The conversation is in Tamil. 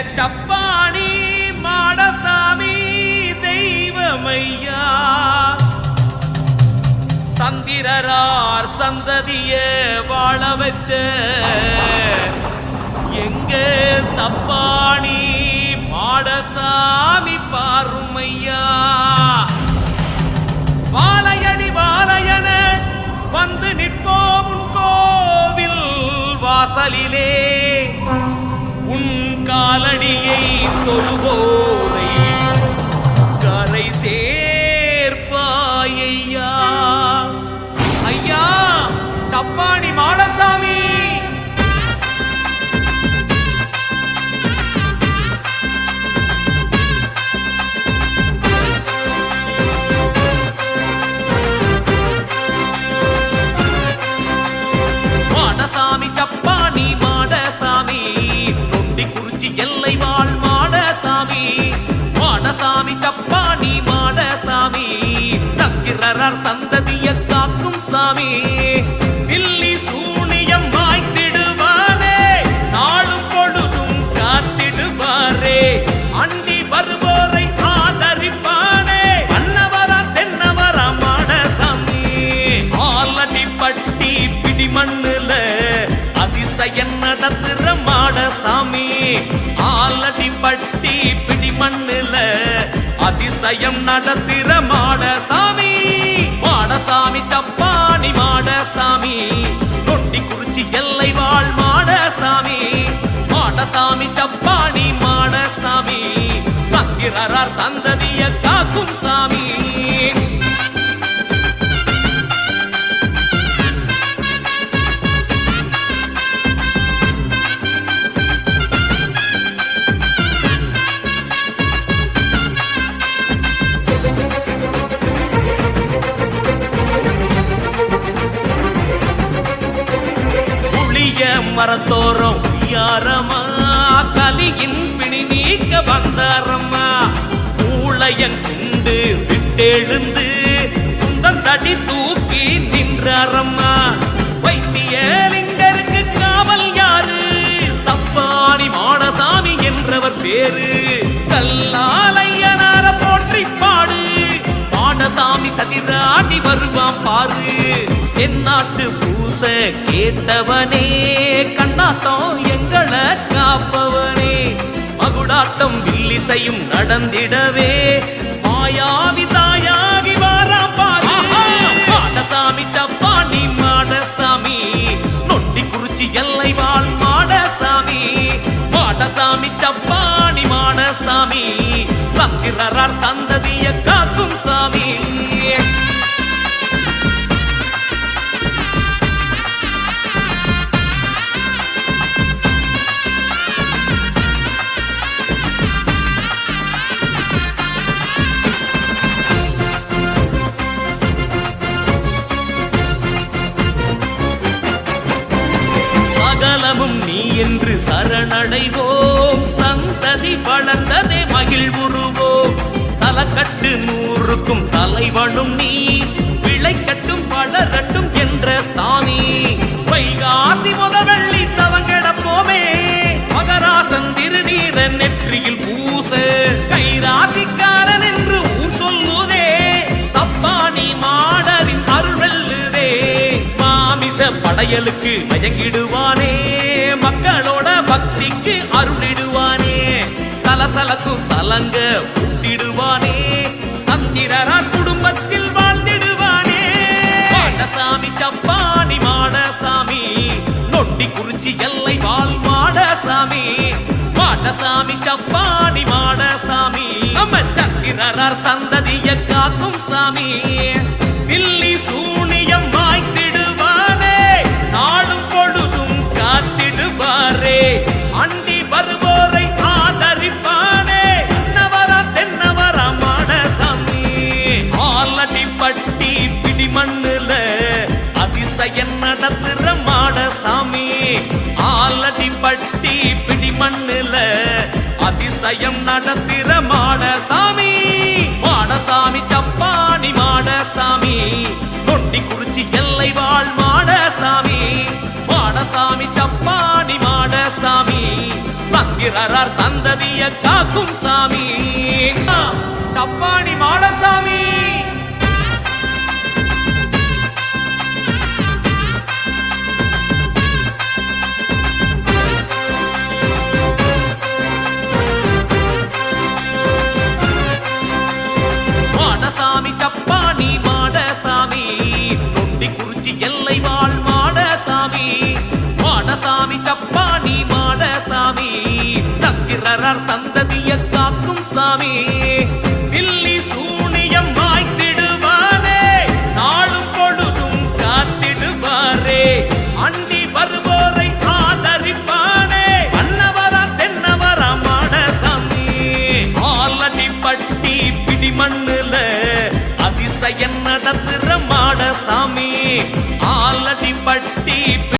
சப்பாணி மாடசாமி தெய்வமையா. சந்திரரார் சந்ததிய வாழ வச்ச எங்க சப்பாணி மாடசாமி பாருமையா. வாழையடி வாழையன வந்து நிற்போம் உன் கோவில் வாசலிலே. தொழுவோரை கரை சேர்ப்பாயையா? ஐயா சப்பாணி மாடசாமி! மாடசாமி சப்பாணி மாடசாமி நொண்டி குறிச்சி எல்லை வாழ் மாடசாமி. மாடசாமி சப்பானி மாடசாமி. சக்கிரரார் சந்ததிய காக்கும் சாமி. பில்லி சூனியம் வாய்த்திடுவானே நாளும் பொழுதும் காத்திடுவாரே. அண்டி வருவோரை ஆதரிப்பானே. அன்னவரா தென்னவரா மாடசாமி. ஆலடி பட்டி பிடிமண்ணுல மண்ணுல அதிசயம் நடத்துற மாடசாமி ஆலடி பட்டி பிடி மண்ணுல அதிசயம் நடத்துற மாடசாமி. மாடசாமி சப்பானி மாடசாமி தொட்டி குறிச்சி எல்லை வாழ் மாடசாமி. மாடசாமி சப்பானி மாடசாமி சங்கிரரார் சந்ததிய காக்கும் சாமி. புளிய மரத்தோரம் யாரமா கலியின் பிணி நீக்க வந்தாரம்மா. கூளையங்குண்டு விட்டெழுந்து குந்தம் தடி தூக்கி நின்றாரம்மா. வைத்தியலிங்கருக்கு காவல் யாரு? சப்பானி மாடசாமி என்றவர் பேரு. மாடசாமி சதிராடி வருவான் பாரு. தென்னாட்டு பூச கேட்டவனே கண்ணாட்டம் எங்களை காப்பவனே. மகுடாட்டம் வில்லிசையும் நடந்திடவே. மாயாவி தாயாகி வாரா பாரு. மாடசாமி சப்பாணி மாடசாமி. நொண்டி குறிச்சி எல்லை வாழ் மாடசாமி. மாடசாமி சப்பாணி மாடசாமி. காக்கிறார் சந்ததிய காக்கும் சாமி. நீ என்று சரணடைவோம். சந்ததி வளர்ந்ததே மகிழ்வு கட்டு நூறுக்கும் தலைவனும் நீ. விளைக்கட்டும் வளரட்டும் என்ற சாமி. வைகாசி முத வெள்ளி தவங்கெடப்போமே மகராசன் திருநீர நெற்றியில் பூச. கைராசிக்காரன் என்று ஊர் சொல்லுதே. சப்பானி மாடரின் அருள் வெல்லுதே. மாமிச படையலுக்கு மயங்கிடுவானே. மக்களோட பக்திக்கு அருளிடு. சலசலக்கும் சலங்க விட்டிடுவானே சந்திரரார் குடும்பத்தில் வாழ்ந்திடுவானே. மாடசாமி சப்பானி மாடசாமி. நொண்டி குறிச்சி எல்லை வாழ் மாடசாமி. மாடசாமி சப்பானி மாடசாமி. நம்ம சந்திரரார் சந்ததிய காக்கும் சாமி. மண்ணுல அதிசயம் நடத்துற மாடசாமி. ஆலடி பட்டி பிடி மண்ணுல அதிசயம் நடத்துற மாடசாமி. மாடசாமி சப்பானி மாடசாமி. தொண்டி குறிச்சி எல்லை வாழ் மாடசாமி. மாடசாமி சப்பானி மாடசாமி. சங்கிரரார் சந்ததிய காக்கும் சாமி. சப்பானி மாடசாமி. சத்திரரார் சந்ததிய காக்கும் சாமி. பில்லி சூனியம் மாய்த்திடுவானே நாளும் பொழுதும் காத்திடுவாரே. அண்டி வருவோரை ஆதரிப்பானே அன்னவரா தென்னவரா மாடசாமி. ஆலடி பட்டி பிடி மண்ணுல அதிசயம் நடத்துற மாடசாமி. ஆலடி